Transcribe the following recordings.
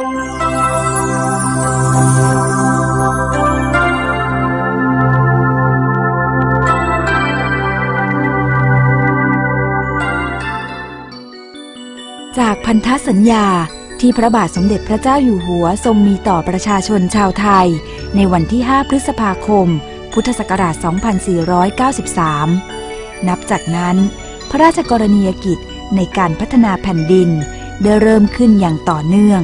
จากพันธสัญญาที่พระบาทสมเด็จพระเจ้าอยู่หัวทรงมีต่อประชาชนชาวไทย ในวันที่ 5 พฤษภาคม พุทธศักราช 2493 นับจากนั้น พระราชกรณียกิจในการพัฒนาแผ่นดิน ได้เริ่มขึ้นอย่างต่อเนื่อง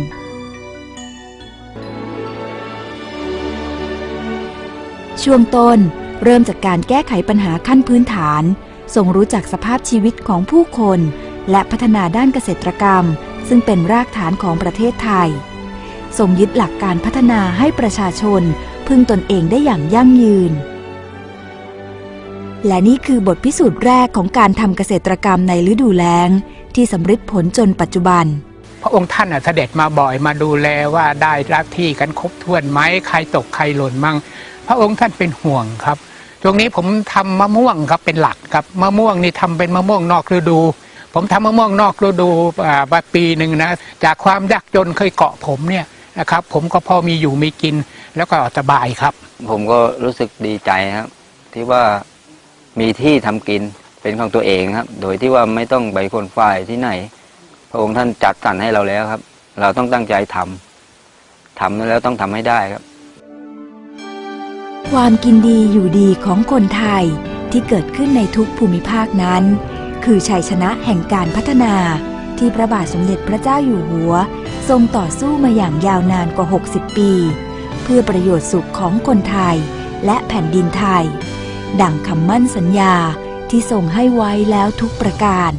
ช่วงต้นเริ่มจากการแก้ไขปัญหาขั้นพื้นฐานทรงรู้จักสภาพชีวิตของผู้คน และพัฒนาด้านเกษตรกรรม ซึ่งเป็นรากฐานของประเทศไทยทรงยึดหลักการพัฒนาให้ประชาชน พึ่งตนเองได้อย่างยั่งยืน และนี่คือบทพิสูจน์แรกของการทำเกษตรกรรมในฤดูแล้ง ที่สำฤทธิ์ผลจนปัจจุบัน พระองค์ท่านเสด็จมาบ่อยมาดูแลว่าได้รับที่กันครบถ้วนไหมใครตกใครหล่นมั่ง พระองค์ท่านเป็นห่วงครับช่วงนี้ผมทำมะม่วงครับเป็นหลักครับมะม่วงนี่ทำเป็นมะม่วงนอกฤดู ผมทำมะม่วงนอกฤดูมาปีหนึ่งนะจากความยากจนเคยเกาะผมเนี่ยนะครับ ผมก็พอมีอยู่มีกินแล้วก็สบายครับ ผมก็รู้สึกดีใจครับ ที่ว่ามีที่ทำกินเป็นของตัวเองครับ โดยที่ว่าไม่ต้องไปคนฝ่ายที่ไหน ระองค์ท่านจัดสรรให้เราแล้วครับ เราต้องตั้งใจทำทำแล้วต้องทำให้ได้ครับ ความกินดีอยู่ดีของคนไทยที่เกิดขึ้นในทุกภูมิภาคนั้น คือชัยชนะแห่งการพัฒนาที่พระบาทสมเด็จพระเจ้าอยู่หัว ทรงต่อสู้มาอย่างยาวนานกว่า 60 ปี เพื่อประโยชน์สุขของคนไทยและแผ่นดินไทย ดังคำมั่นสัญญาที่ทรงให้ไว้แล้วทุกประการ